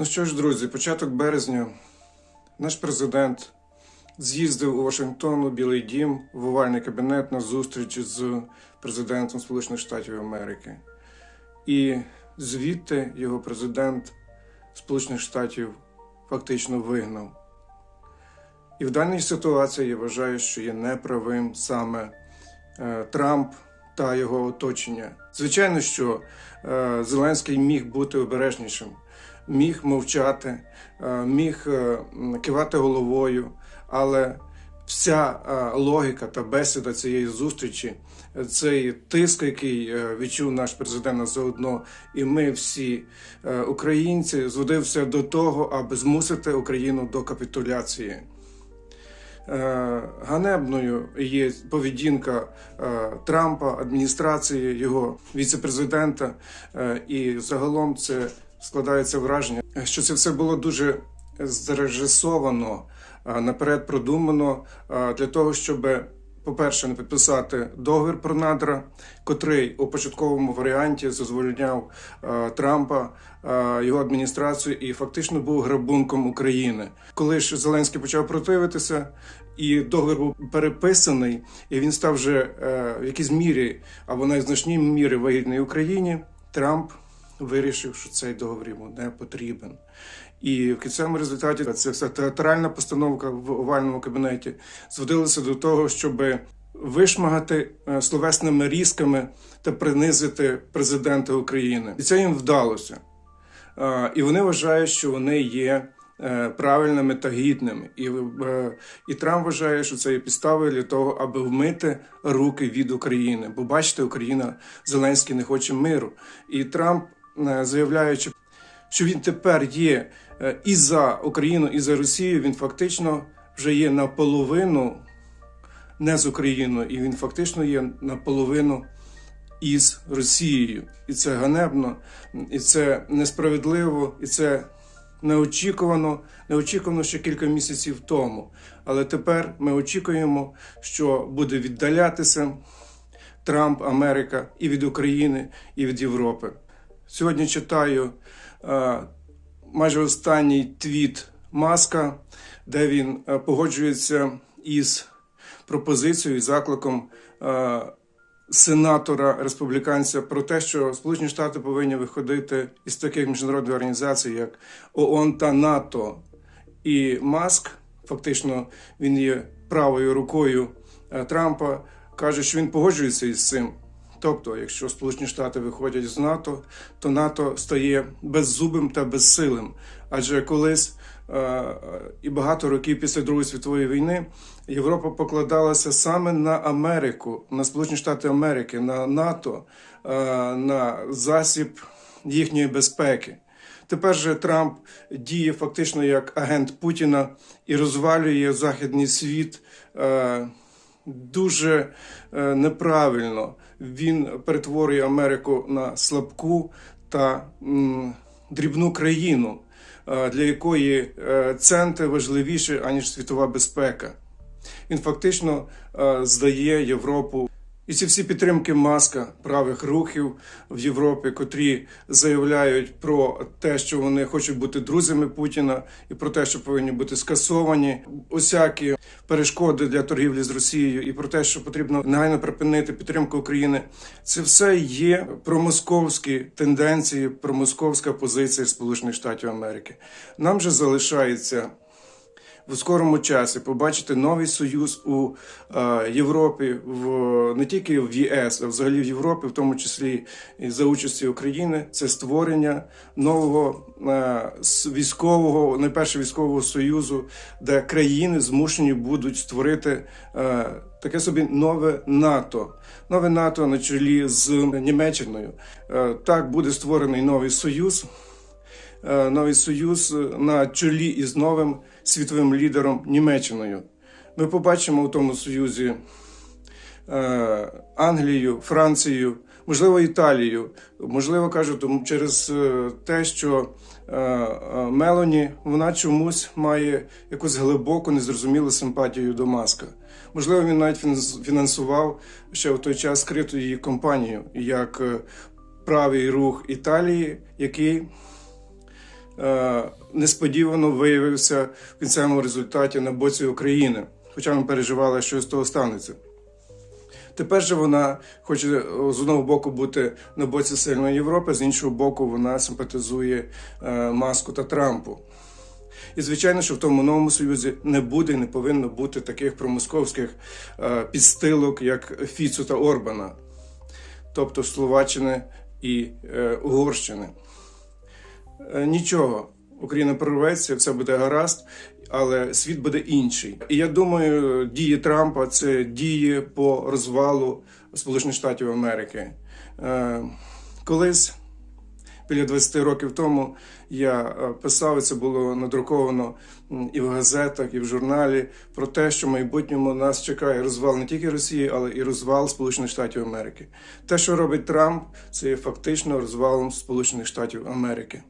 Ну що ж, друзі, початок березня наш президент з'їздив у Вашингтон у Білий Дім в овальний кабінет на зустріч з президентом Сполучених Штатів Америки. І звідти його президент Сполучених Штатів фактично вигнав. І в даній ситуації я вважаю, що є неправим саме е, Трамп та його оточення. Звичайно, що е, Зеленський міг бути обережнішим, міг мовчати, е, міг е, кивати головою, але вся е, логіка та бесіда цієї зустрічі, цей тиск, який відчув наш президент заодно, і ми всі українці, зводився до того, аби змусити Україну до капітуляції. Ганебною є поведінка Трампа, адміністрації, його віце-президента, і загалом це складається враження, що це все було дуже зрежисовано, е, наперед продумано е, для того, щоб, по-перше, не підписати договір про надра, котрий у початковому варіанті дозвольняв е, Трампа, його адміністрацію і фактично був грабунком України. Коли ж Зеленський почав противитися, і договір був переписаний, і він став вже в якійсь мірі або найзначній мірі вигідний Україні, Трамп вирішив, що цей договір йому не потрібен. І в кінцевому результаті ця вся театральна постановка в овальному кабінеті зводилася до того, щоб вишмагати е, словесними різками та принизити президента України. І це їм вдалося. Е, І вони вважають, що вони є е, правильними та гідними. І, і Трамп вважає, що це є підставою для того, аби вмити руки від України. Бо бачите, Україна Зеленський не хоче миру. І Трамп, заявляючи, що він тепер є е, і за Україну, і за Росію, він фактично вже є наполовину не з Україною, і він фактично є наполовину із Росією. І це ганебно, і це несправедливо, і це неочікувано, неочікувано ще кілька місяців тому. Але тепер ми очікуємо, що буде віддалятися Трамп, Америка і від України, і від Європи. Сьогодні читаю е, майже останній твіт Маска, де він е, погоджується із пропозицією і закликом е, сенатора республіканця про те, що Сполучені Штати повинні виходити із таких міжнародних організацій, як ООН та НАТО. І Маск, фактично, він є правою рукою Трампа, каже, що він погоджується із цим. Тобто, якщо Сполучені Штати виходять з НАТО, то НАТО стає беззубим та безсилим. Адже колись е, і багато років після Другої світової війни Європа покладалася саме на Америку, на Сполучені Штати Америки, на НАТО, е, на засіб їхньої безпеки. Тепер же Трамп діє фактично як агент Путіна і розвалює західний світ е, дуже е, неправильно. Він перетворює Америку на слабку та дрібну країну, е, для якої центр центи важливіші аніж світова безпека. Він фактично е, здає Європу. І ці всі підтримки маска правих рухів в Європі, котрі заявляють про те, що вони хочуть бути друзями Путіна, і про те, що повинні бути скасовані усякі перешкоди для торгівлі з Росією, і про те, що потрібно негайно припинити підтримку України. Це все є промосковські тенденції, промосковська позиція Сполучених Штатів Америки. Нам же залишається в скорому часі побачити новий союз у е, Європі, в не тільки в ЄС, а взагалі в Європі, в тому числі і за участі України, це створення нового е, військового, найперше військового союзу, де країни змушені будуть створити е, таке собі нове НАТО. Нове НАТО на чолі з Німеччиною. Е, так буде створений новий союз е, новий союз е, на чолі із новим світовим лідером Німеччиною. Ми побачимо у тому союзі е, Англію, Францію, можливо, Італію. Можливо, кажу, тому через е, те, що е, Мелоні вона чомусь має якусь глибоку, незрозумілу симпатію до Маска. Можливо, він навіть фінансував ще в той час скриту її компанію як правий рух Італії, який несподівано виявився в кінцевому результаті на боці України, хоча ми переживали, що з того станеться. Тепер же вона хоче е, з одного боку бути на боці сильної Європи, з іншого боку, вона симпатизує е, Маску та Трампу. І звичайно, що в тому новому союзі не буде і не повинно бути таких промосковських е, підстилок, як Фіцу та Орбана, тобто Словаччини і е, Угорщини. Е, Нічого, Україна прорветься, все буде гаразд, але світ буде інший. І я думаю, дії Трампа це дії по розвалу Сполучених Штатів Америки. Е, Колись біля 20 років тому я е, писав, і це було надруковано і в газетах, і в журналі про те, що в майбутньому нас чекає розвал не тільки Росії, але і розвал Сполучених Штатів Америки. Те, що робить Трамп, це є фактично розвалом Сполучених Штатів Америки.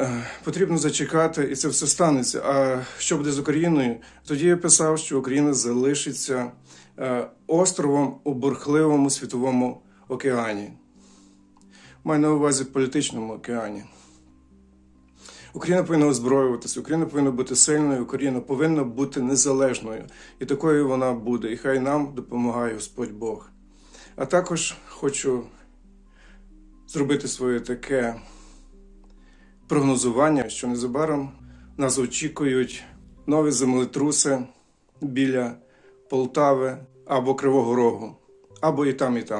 Е, Потрібно зачекати, і це все станеться. А що буде з Україною? Тоді я писав, що Україна залишиться е, островом у бурхливому світовому океані. Маю на увазі політичному океані. Україна повинна озброюватися, Україна повинна бути сильною, Україна повинна бути незалежною. І такою вона буде. І хай нам допомагає Господь Бог. А також хочу зробити своє таке прогнозування, що незабаром нас очікують нові землетруси біля Полтави або Кривого Рогу, або і там, і там.